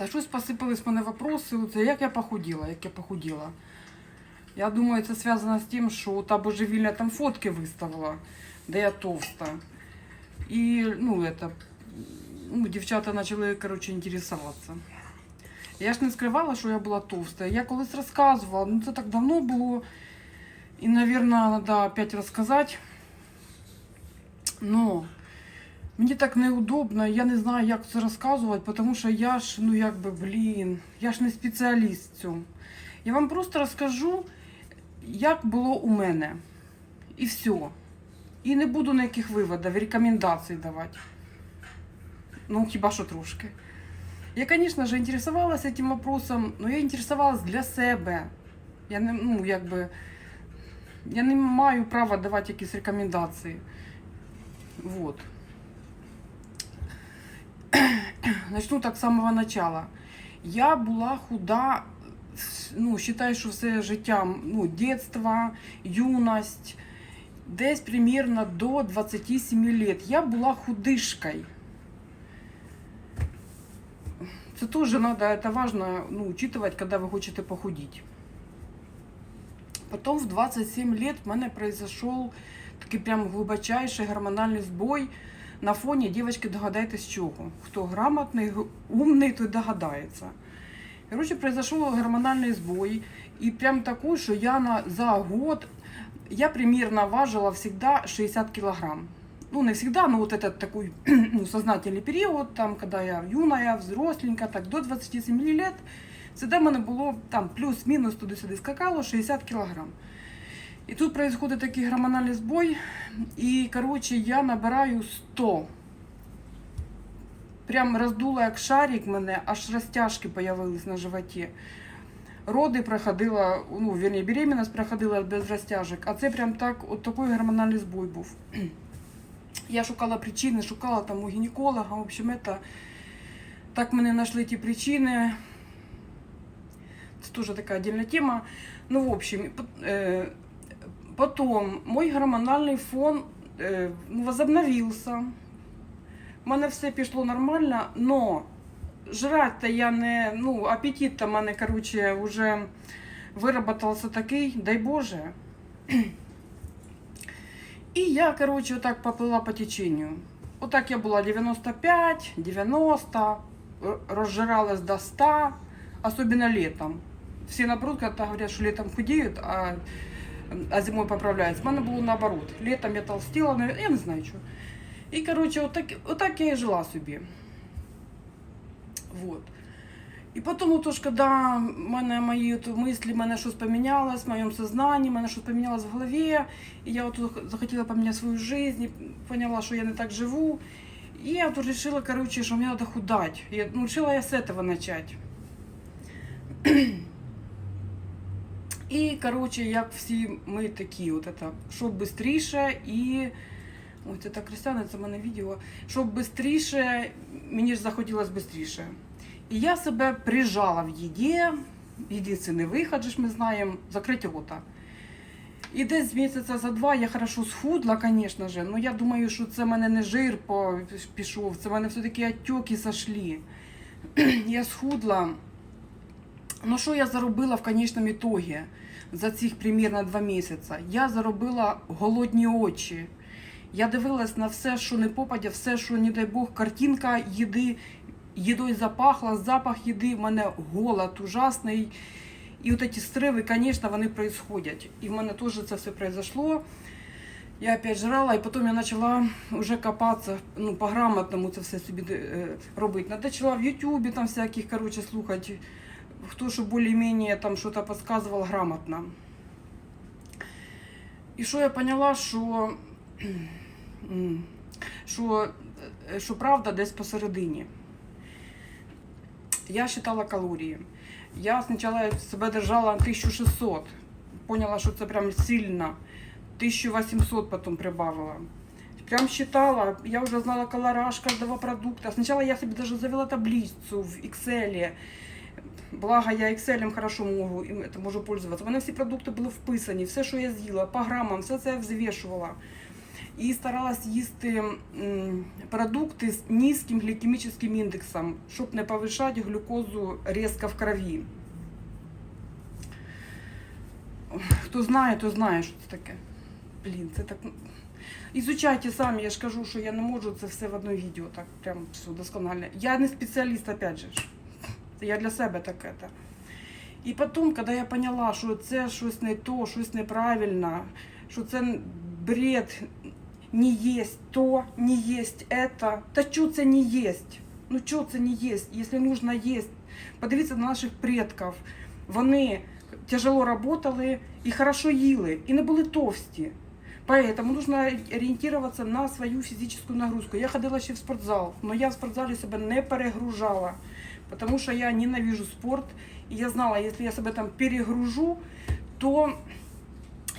Та щось посипались мене вопроси, оце, як я похуділа, як я похуділа. Я думаю, це зв'язано з тим, що та божевільня там фотки виставила, де я товста. І, ну, это, ну, дівчата почали, коротше, інтересуватися. Я ж не скривала, що я була товста. Я колись розказувала, ну це так давно було. І, мабуть, треба опять розказати. Но мені так неудобно, я не знаю, як це розказувати, тому що я ж, ну якби, блін, я ж не спеціаліст в цьому. Я вам просто розкажу, як було у мене. І все. І не буду ніяких виводів, рекомендацій давати. Ну, хіба що трошки. Я, конечно же, интересовалась этим вопросом, но я интересовалась для себе. Я не, ну, якби, я не маю права давати якісь рекомендації. Вот. Начну так з самого начала. Я була худа, с- ну, считаю, що все життя, ну, дитинство, юність, десь примерно до 27 лет. Я була худишкою. Це теж надо, это важно ну, учитывать, когда вы хотите похудеть. Потом в 27 лет в мене произошел такий прям глибочайший гормональний збой на фоні, дівчатки, догадайтесь чого. Хто грамотний, г- умний, той догадається. Короче, произошел гормональный сбой. И прям такой, что я на, за год, я примерно важила всегда 60 килограмм. Ну, не всегда, но вот этот такой ну, сознательный период, там, когда я юная, взросленька, так, до 27 лет, всегда в мене було там плюс-мінус туди-сюди скакало 60 килограмм. І тут происходит такий гормональний збой, і, короче, я набираю 100. Прям роздула як шарик мене, аж розтяжки появились на животі. Роди проходила, ну, вірні, беременность проходила без розтяжок, а це прям так, от такий гормональний збой був. Я шукала причини, шукала там у гінеколога, в общем, это, так мене знайшли ті причини. Це теж така отдельна тема. Ну, в общем, э, потом мой гормональний фон э, возобновился. У мене все пішло нормально, но жрать-то я не, ну, апетит-то в мене, короче, уже вироботався такий, дай Боже. І я, короче, отак поплила по теченню. Отак я була 95, 90, р- розжиралась до 100, особенно летом. Всі наоборот, когда говорят, что летом худеют, а, а зимой поправляются. У мене було наоборот. Летом я толстела, навер- я не знаю. І, короче, отак, отак я і жила собі. Вот. І потім, отож, коли мене мої от мислі, мене щось помінялось в моєму сознанні, щось помінялось в голові, і я от захотіла поміняти свою життя, поняла, що я не так живу. І я тут вирішила, короче, що мені треба худати. Я, ну, решила я з цього почати. І, короче, як всі ми такі, от это, щоб швидше і. Ой, це так крестяне, це в мене відео. Щоб швидше, мені ж захотілося швидше. І я себе прижала в їді. Єдиний вихід, же ж ми знаємо, закрити рота. І десь місяця за два я хорошо схудла, звісно ж. Ну я думаю, що це в мене не жир пішов, це в мене все-таки отеки зайшли. я схудла. Ну що я заробила в конечному ітогі за цих примірно два місяці? Я заробила голодні очі. Я дивилась на все, що не попадя, все, що, не дай Бог, картинка їди, їдою запахла, запах їди, в мене голод ужасний. І от ці стриви, звісно, вони происходять. І в мене теж це все произошло. Я опять жрала, і потім я почала вже копатися, ну, по-грамотному це все собі е, робити. Почала в Ютубі там всяких, короче, слухати, хто що більш-менш там щось підказував грамотно. І що я поняла, що, м, що, правда десь посередині. Я считала калорії. Я спочатку себе держала на 1600. Поняла, що це прям сильно. 1800 потом прибавила. Прям считала, я уже знала колораж каждого продукта. Сначала я себе даже завела таблицу в Excel. Благо я Excel хорошо можу, і можу пользуватися. Мене всі продукти були вписані, все, що я з'їла, по грамам, все це я взвішувала. і старалась їсти продукти з низьким глікемічним індексом, щоб не повишати глюкозу різко в крові. Хто знає, то знає, що це таке. Блін, це так. Ізучайте самі, я ж кажу, що я не можу це все в одно відео, так прям все досконально. Я не спеціаліст, опять же. ж. Я для себе так это. І потім, коли я поняла, що це щось не то, щось неправильно, що це бред, не єсть то, не єсть это. Та що це не єсть? Ну що це не єсть? Якщо нужно їсть. Подивіться на наших предків. Вони тяжело работали і хорошо їли, і не були товсті. Поэтому нужно ориентироваться на свою физическую нагрузку. Я ходила ще в спортзал, но я в спортзалі себе не перегружала, потому что я ненавижу спорт. І я знала, якщо я себе там перегружу, то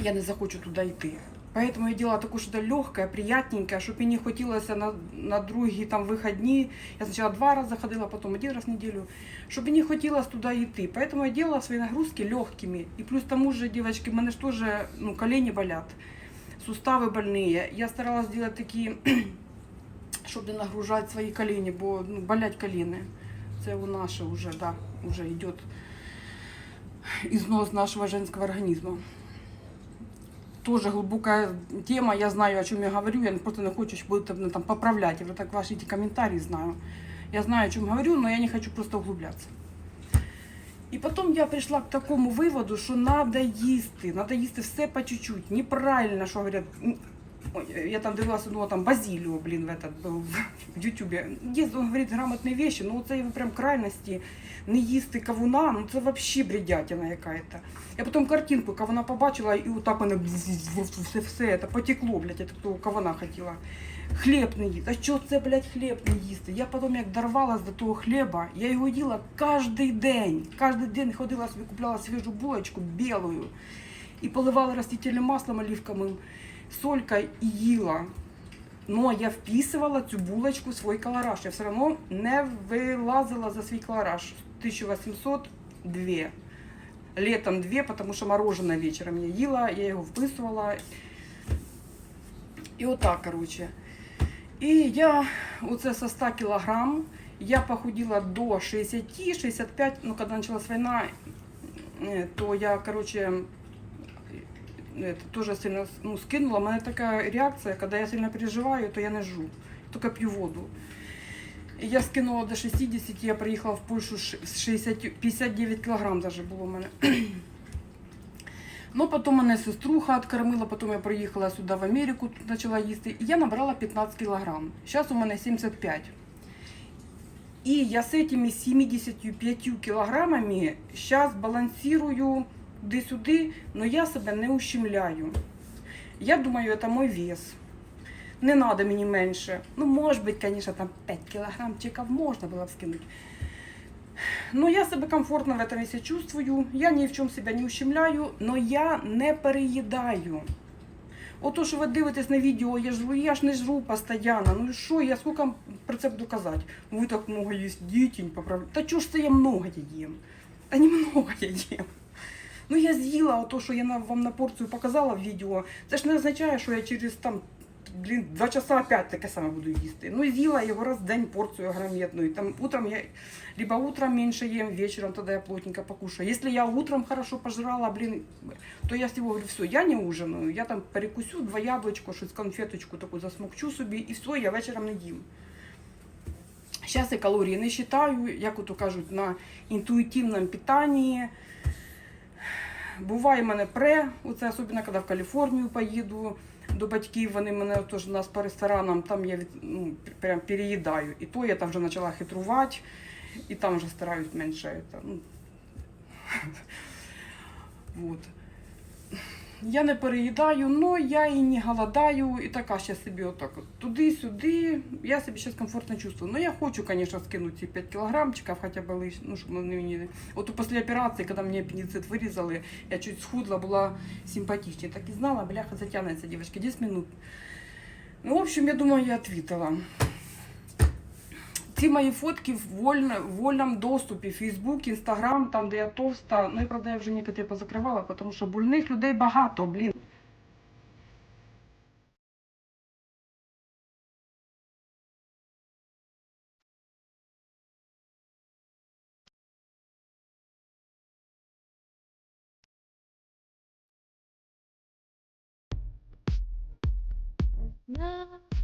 я не захочу туди йти. Поэтому я делала такое что-то легкое, приятненькое, чтобы мне не хотелося на, на другі там вихідні. Я спочатку два рази ходила, потім один раз в неділю, щоб мені хотілося туди йти. Поэтому я делала свої нагрузки легкими. І плюс тому же, девочки, в мене ж теж ну, колені болять, сустави больные. Я старалась делать такі, щоб не нагружати свої колені, бо ну, болять коліни. Це у наше вже, да, вже йде износ нашего женского организма. Тоже глубокая тема, я знаю, о чем я говорю, я просто не хочу, чтобы там поправлять, я вже так ваши эти комментарии знаю. Я знаю, о чем говорю, но я не хочу просто углубляться. І потім я прийшла к такому виводу, що треба їсти, треба їсти все по чуть-чуть. Неправильно, що говорять м, Ой, я там дивилася одного там Базилио, блин, в этот был в Ютубе. Есть, он говорит грамотные вещи, но це прям крайності. Не їсти кавуна, ну це вообще бредятина яка-то. Я потім картинку кавуна побачила, і отак мене все, все це потекло, блядь, я того кавуна хотіла. Хліб не їсти. А що це, блядь, хліб не їсти? Я потім як дорвалась до того хліба, я його їла кожен день. Кожен день ходила собі, купляла свіжу булочку білою і поливала растительним маслом оливковим, солькою і їла. Но я вписывала цю булочку в свій колораж. Я все одно не вилазила за свій колораж. 1800 – 2. Летом 2, потому що мороженое вечором я їла, я його вписувала. І отак, короче. І я оце со 100 кілограм, я похудела до 60-65, ну, когда началась война, э, то я, короче, это, тоже сильно ну, скинула. У мене така реакція, коли я сильно переживаю, то я не жру, тільки п'ю воду. Я скинула до 60, я приїхала в Польщу з 60, 59 кілограм даже було в мене. Ну, потім мене сеструха откормила, потім я приїхала сюди в Америку, почала їсти, і я набрала 15 кілограм. Зараз у мене 75. І я з цими 75 кілограмами зараз балансирую туди-сюди, але я себе не ущемляю. Я думаю, це мій вес. Не треба мені менше. Ну, може бути, звісно, там 5 кілограмчиків можна було б скинути. Но я себе комфортно в этом весе чувствую, я ни в чому себе не ущемляю, но я не переїдаю. Ото, що ви дивитесь на відео, я жру, я ж не жру постійно. Ну що, я скільки про це буду казати? Ви так много їсть, дітінь поправляють. Та чого ж це я много я їм? Та не много я їм. Ну я з'їла ото, що я вам на порцію показала в відео. Це ж не означає, що я через там блін, два часа опять таке саме буду їсти. Ну, з'їла його раз в день порцію громадну. І там утром я либо утром меньше ем, вечером тогда я плотненько покушаю. Если я утром хорошо пожрала, блин, то я всего говорю, все, я не ужинаю, я там перекусю два яблучко, щось конфеточку таку засмокчу собі, і все, я вечором не їм. Зараз я калорії не вважаю, як ото кажуть, на інтуїтивному питанні. Буває в мене пре, оце особливо, коли в Каліфорнію поїду до батьків, вони мене теж нас по ресторанам, там я від, ну, прям переїдаю. І то я там вже почала хитрувати, і там вже стараюсь менше. Це, ну. вот. Я не переїдаю, але я і не голодаю, і така ще собі отак туди-сюди. Я себе зараз комфортно чувствую. Ну я хочу, звісно, скинути ці 5 кілограмчиків, хоча б лиш, ну, щоб вони мені... От після операції, коли мені апендицит вирізали, я чуть схудла, була симпатичнее. Так і знала, бляха, затягнеться, девочки, 10 минут. Ну, в общем, я думаю, я ответила. Всі мої фотки в вольно, вольному доступі, Фейсбук, Інстаграм, там, де я товста. Ну і правда, я вже ніколи позакривала, тому що больних людей багато, блін. No.